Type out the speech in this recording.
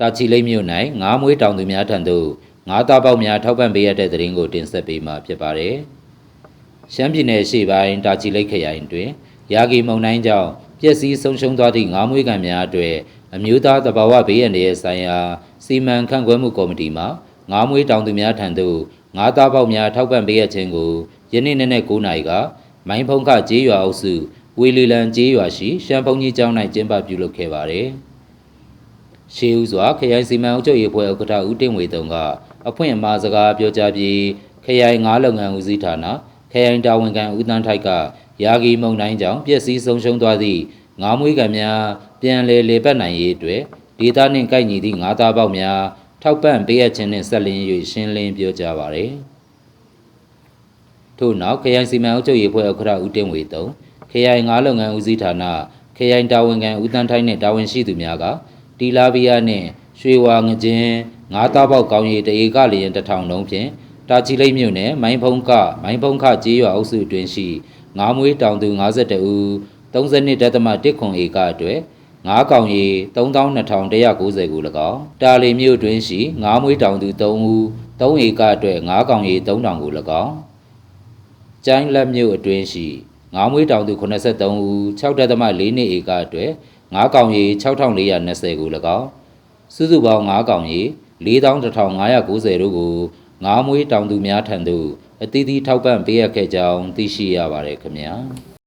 တာချီလိမ့်မြို့၌ငါးမွေးတောင်သူများထံသို့ငါးသားပေါက်များထောက်ပံ့ပေးရတဲ့သတင်းကိုတင်ဆက်ပေးမှာဖြစ်ပါတယ်။ရှမ်းပြည်နယ်ရှေ့ပိုင်းတာချီလိတ်ခရိုင်တွင်ရာဂီမုန်တိုင်းကြောင့်ပျက်စီးဆုံးရှုံးသွားသည့်ငါးမွေးကန်များအတွေ့အမျိုးသားသဘာဝဘေးအန္တရာယ်ဆိုင်ရာစီမံခန့်ခွဲမှုကော်မတီမှငါးမွေးတောင်သူများထံသို့ငါးသားပေါက်များထောက်ပံ့ပေးရခြင်းကိုယနေ့နေ့နဲ့9နာရီကမိုင်းဖုံခကျေးရွာအုပ်စုဝေလီလန်ကျေးရွာရှိရှမ်းဖုန်ကြီးကျောင်း၌ကျင်းပပြုလုပ်ခဲ့ပါတယ်။ ရှေးဦးစွာခရိုင်စီမံအုပ်ချုပ်ရေးအဖွဲ့ဥက္ကဋ္ဌဦးတင်ဝေတုံကအဖွင့်အမှာစကားပြောကြားပြီးခရိုင်ငါးလုပ်ငန်းဦးစီးဌာနခရိုင်တာဝန်ခံဦးတန်းထိုက်ကရာဂီမုံတိုင်းကြောင့်ပျက်စီးဆုံးရှုံးသွားသည့်ငါးမွေးကံများပြန်လည်လေပတ်နိုင်ရေးအတွက်ဒေသနှင့်ကိုက်ညီသည့်ငါးသားပေါက်များထောက်ပံ့ပေးအပ်ခြင်းနှင့်ဆက်လင်း၍ရှင်းလင်းပြောကြားပါရယ်ထို့နောက်ခရိုင်စီမံအုပ်ချုပ်ရေးအဖွဲ့ဥက္ကဋ္ဌဦးတင်ဝေတုံခရိုင်ငါးလုပ်ငန်းဦးစီးဌာနခရိုင်တာဝန်ခံဦးတန်းထိုက်နှင့်တာဝန်ရှိသူများက တီလာဗီယာနှင့်ရွှေဝါငကျင်းငါးသားပေါက်ကောင်းရည်တအေကလျင်တစ်ထောင်လုံးဖြင့်တာချီလိတ်မြို့နယ်မိုင်းဖုံးကမိုင်းဖုံးခကျေးရွာအုပ်စုတွင်ရှိငါးမွေးတောင်သူ52ဦး32.1ခွန်ဧကအတွက်ငါးကောင်ရည်32,190ကို၎င်းတာလီမြို့တွင်ရှိငါးမွေးတောင်သူ3ဦး3ဧကအတွက်ငါးကောင်ရည်3000ကို၎င်းကျိုင်းလက်မြို့အတွင်းရှိငါးမွေးတောင်သူ83ဦး6.4နှစ်ဧကအတွက် ငါးကောင်ရည်6420ကို၎င်းစုစုပေါင်းငါးကောင်ရည်41,590တို့ကိုငါးမွေးတောင်သူများထံသို့အသီးသီးထောက်ပံ့ပေးအပ်ခဲ့ကြောင်းသိရှိရပါတယ်ခင်ဗျာ။